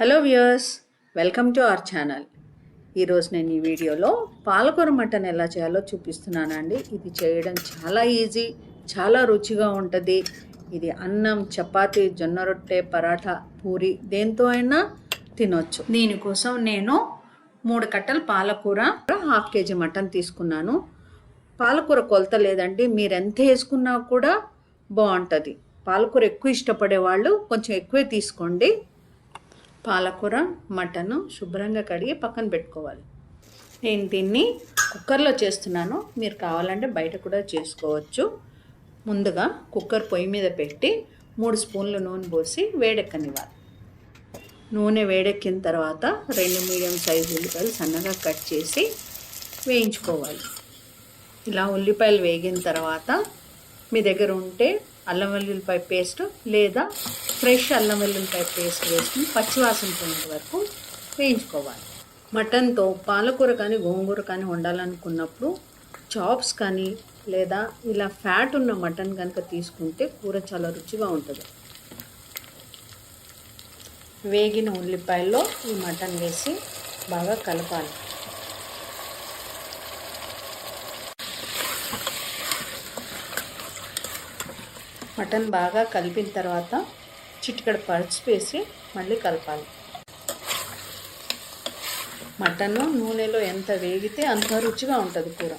Hello viewers welcome to our channel ఈరోజు నేను ఈ వీడియోలో పాలకూర మటన్ ఎలా చేయాలో చూపిస్తున్నానండి. ఇది చేయడం చాలా ఈజీ చాలా రుచిగా ఉంటుంది. ఇది అన్నం చపాతి జొన్న రొట్టె పరాఠా పూరి దేంతో అయినా తినొచ్చు. దీనికోసం నేను మూడు కట్టలు పాలకూర హాఫ్ కేజీ మటన్ తీసుకున్నాను. పాలకూర కొలత లేదండి. మీరు ఎంత వేసుకున్నా కూడా బాగుంటుంది. పాలకూర ఎక్కువ ఇష్టపడే వాళ్ళు కొంచెం ఎక్కువే తీసుకోండి. పాలకూర మటను శుభ్రంగా కడిగి పక్కన పెట్టుకోవాలి. నేను దీన్ని కుక్కర్లో చేస్తున్నాను. మీరు కావాలంటే బయట కూడా చేసుకోవచ్చు. ముందుగా కుక్కర్ పొయ్యి మీద పెట్టి మూడు స్పూన్లు నూనె పోసి వేడెక్కనివ్వాలి. నూనె వేడెక్కిన తర్వాత రెండు మీడియం సైజు ఉల్లిపాయలు సన్నగా కట్ చేసి వేయించుకోవాలి. ఇలా ఉల్లిపాయలు వేగిన తర్వాత మీ దగ్గర ఉంటే అల్లం వెల్లుల్లిపాయ పేస్ట్ లేదా ఫ్రెష్ అల్లం వెల్లుల్లిపాయ పేస్ట్ వేసుకుని పచ్చివాసన పోయేంత వరకు వేయించుకోవాలి. మటన్తో పాలకూర కానీ గోంగూర కానీ వండాలనుకున్నప్పుడు చాప్స్ కానీ లేదా ఇలా ఫ్యాట్ ఉన్న మటన్ కనుక తీసుకుంటే కూర చాలా రుచిగా ఉంటుంది. వేగిన ఉల్లిపాయల్లో ఈ మటన్ వేసి బాగా కలపాలి. మటన్ బాగా కలిపిన తర్వాత చిటికడ పరుచు వేసి మళ్ళీ కలపాలి. మటన్ నూనెలో ఎంత వేగితే అంత రుచిగా ఉంటుంది కూర.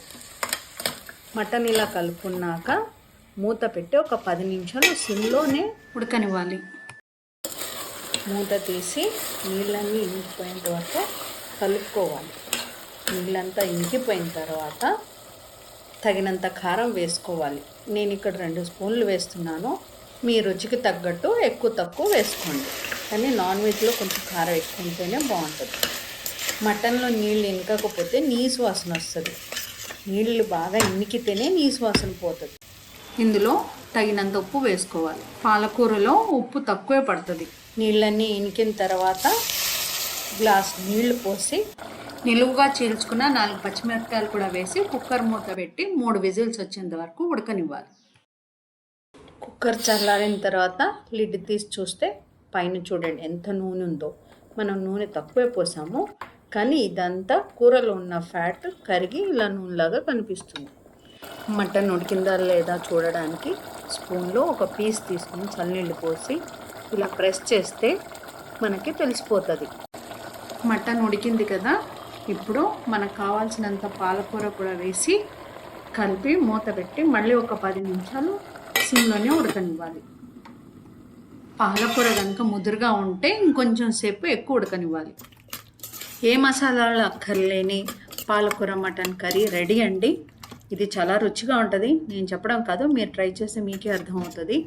మటన్ ఇలా కలుపుకున్నాక మూత పెట్టి ఒక పది నిమిషాలు సిమ్లోనే ఉడకనివ్వాలి. మూత తీసి నీళ్ళన్నీ ఇంకిపోయేంత వరకు కలుపుకోవాలి. నీళ్ళంతా ఇంకిపోయిన తర్వాత తగినంత కారం వేసుకోవాలి. నేను ఇక్కడ రెండు స్పూన్లు వేస్తున్నాను. మీ రుచికి తగ్గట్టు ఎక్కువ తక్కువ వేసుకోండి. కానీ నాన్ వెజ్లో కొంచెం కారం ఎక్కువ ఉంటేనే బాగుంటుంది. మటన్లో నీళ్ళు ఇనకపోతే నీసు వాసన వస్తుంది. నీళ్ళు బాగా ఇనికితేనే నీసు వాసన పోతుంది. ఇందులో తగినంత ఉప్పు వేసుకోవాలి. పాలకూరలో ఉప్పు తక్కువే పడుతుంది. నీళ్ళన్నీ ఇనికిన తర్వాత గ్లాస్ నీళ్ళు పోసి నిలువుగా చీల్చుకున్న నాలుగు పచ్చిమిరపకాయలు కూడా వేసి కుక్కర్ మూత పెట్టి మూడు విజిల్స్ వచ్చేంత వరకు ఉడకనివ్వాలి. కుక్కర్ చల్లారిన తర్వాత లిడ్ తీసి చూస్తే పైన చూడండి ఎంత నూనె ఉందో. మనం నూనె తక్కువే పోసాము కానీ ఇదంతా కూరలో ఉన్న ఫ్యాట్ కరిగి ఇలా నూనెలాగా కనిపిస్తుంది. మటన్ ఉడికిందా లేదా చూడడానికి స్పూన్లో ఒక పీస్ తీసుకుని చల్లనీళ్ళు పోసి ఇలా ప్రెస్ చేస్తే మనకి తెలిసిపోతుంది. మటన్ ఉడికింది కదా ఇప్పుడు మనకు కావాల్సినంత పాలకూర కూడా వేసి కలిపి మూత పెట్టి మళ్ళీ ఒక పది నిమిషాలు సిమ్లోనే ఉడకనివ్వాలి. పాలకూర కనుక ముదురుగా ఉంటే ఇంకొంచెం సేపు ఎక్కువ ఉడకనివ్వాలి. ఏ మసాలాలు అక్కర్లేని పాలకూర మటన్ కర్రీ రెడీ అండి. ఇది చాలా రుచిగా ఉంటుంది. నేను చెప్పడం కాదు మీరు ట్రై చేస్తే మీకే అర్థమవుతుంది.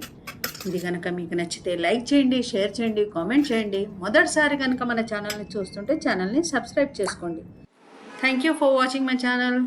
ఇది కనుక మీకు నచ్చితే లైక్ చేయండి షేర్ చేయండి కామెంట్ చేయండి. మొదటిసారి కనుక మన ఛానల్ని చూస్తుంటే ఛానల్ని సబ్స్క్రైబ్ చేసుకోండి. Thank you for watching my channel